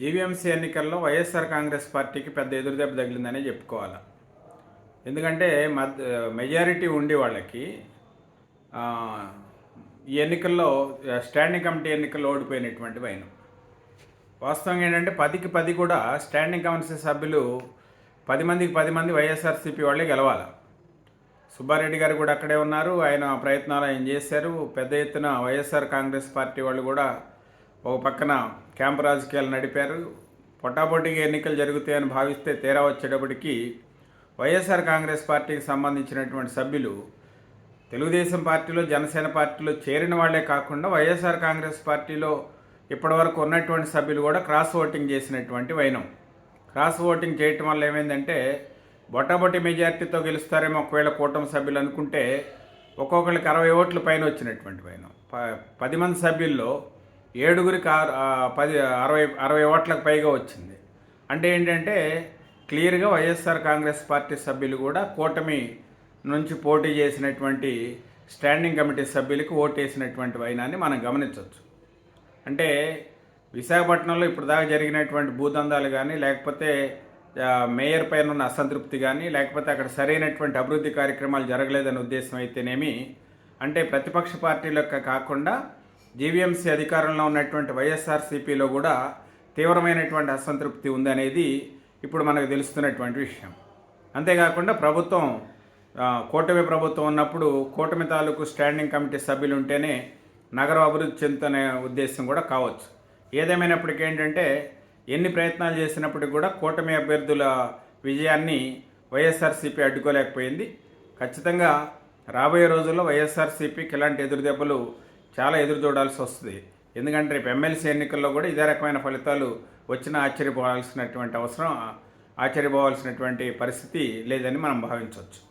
GVMC ఎన్నికల్లో వైఎస్ఆర్ కాంగ్రెస్ పార్టీకి పెద్ద ఎదురుదెబ్బ తగిలిందనే చెప్పుకోవాలి. ఎందుకంటే మద్ మెజారిటీ ఉండి వాళ్ళకి ఈ ఎన్నికల్లో స్టాండింగ్ కమిటీ ఎన్నికల్లో ఓడిపోయినటువంటి వైనం. వాస్తవంగా ఏంటంటే పదికి పది కూడా స్టాండింగ్ కమిటీ సభ్యులు పది మందికి పది మంది వైఎస్ఆర్సీపీ వాళ్ళే గెలవాలి. సుబ్బారెడ్డి గారు కూడా అక్కడే ఉన్నారు ఆయన ప్రయత్నాలు ఆయన చేశారు పెద్ద ఎత్తున వైఎస్ఆర్ కాంగ్రెస్ పార్టీ వాళ్ళు కూడా ఒక పక్కన క్యాంపు రాజకీయాలు నడిపారు. పొటాపోటీగా ఎన్నికలు జరుగుతాయని భావిస్తే తీరా వచ్చేటప్పటికి వైఎస్ఆర్ కాంగ్రెస్ పార్టీకి సంబంధించినటువంటి సభ్యులు తెలుగుదేశం పార్టీలో జనసేన పార్టీలో చేరిన వాళ్ళే కాకుండా వైఎస్ఆర్ కాంగ్రెస్ పార్టీలో ఇప్పటివరకు ఉన్నటువంటి సభ్యులు కూడా క్రాస్ ఓటింగ్ చేసినటువంటి వైనం. క్రాస్ ఓటింగ్ చేయటం వల్ల ఏమైందంటే బొట్టబొట్టి మెజార్టీతో గెలుస్తారేమో ఒకవేళ కూటమి సభ్యులు అనుకుంటే ఒక్కొక్కరికి అరవై ఓట్ల పైన వచ్చినటువంటి వైనం. ప పది మంది సభ్యుల్లో ఏడుగురికి పది అరవై అరవై ఓట్లకు పైగా వచ్చింది. అంటే ఏంటంటే క్లియర్గా వైఎస్ఆర్ కాంగ్రెస్ పార్టీ సభ్యులు కూడా కూటమి నుంచి పోటీ చేసినటువంటి స్టాండింగ్ కమిటీ సభ్యులకు ఓటేసినటువంటి వైనాన్ని మనం గమనించవచ్చు. అంటే విశాఖపట్నంలో ఇప్పుడు దాకా జరిగినటువంటి భూదందాలు కానీ లేకపోతే మేయర్ పైన ఉన్న అసంతృప్తి కానీ లేకపోతే అక్కడ సరైనటువంటి అభివృద్ధి కార్యక్రమాలు జరగలేదనే ఉద్దేశం అయితేనేమి అంటే ప్రతిపక్ష పార్టీలకు కాకుండా జీవీఎంసీ అధికారంలో ఉన్నటువంటి వైఎస్ఆర్సీపీలో కూడా తీవ్రమైనటువంటి అసంతృప్తి ఉందనేది ఇప్పుడు మనకు తెలుస్తున్నటువంటి విషయం. అంతేకాకుండా ప్రభుత్వం కూటమి ప్రభుత్వం ఉన్నప్పుడు కూటమి తాలూకు స్టాండింగ్ కమిటీ సభ్యులు ఉంటేనే నగరం అభివృద్ధి చెందుతనే ఉద్దేశం కూడా కావచ్చు. ఏదేమైనప్పటికీ ఏంటంటే ఎన్ని ప్రయత్నాలు చేసినప్పటికీ కూడా కూటమి అభ్యర్థుల విజయాన్ని వైఎస్ఆర్సీపీ అడ్డుకోలేకపోయింది. ఖచ్చితంగా రాబోయే రోజుల్లో వైఎస్ఆర్సీపీకి ఇలాంటి ఎదురుదెబ్బలు చాలా ఎదురు చూడాల్సి వస్తుంది. ఎందుకంటే రేపు ఎమ్మెల్సీ ఎన్నికల్లో కూడా ఇదే రకమైన ఫలితాలు వచ్చినా ఆశ్చర్యపోవాల్సినటువంటి అవసరం ఆశ్చర్యపోవాల్సినటువంటి పరిస్థితి లేదని మనం భావించవచ్చు.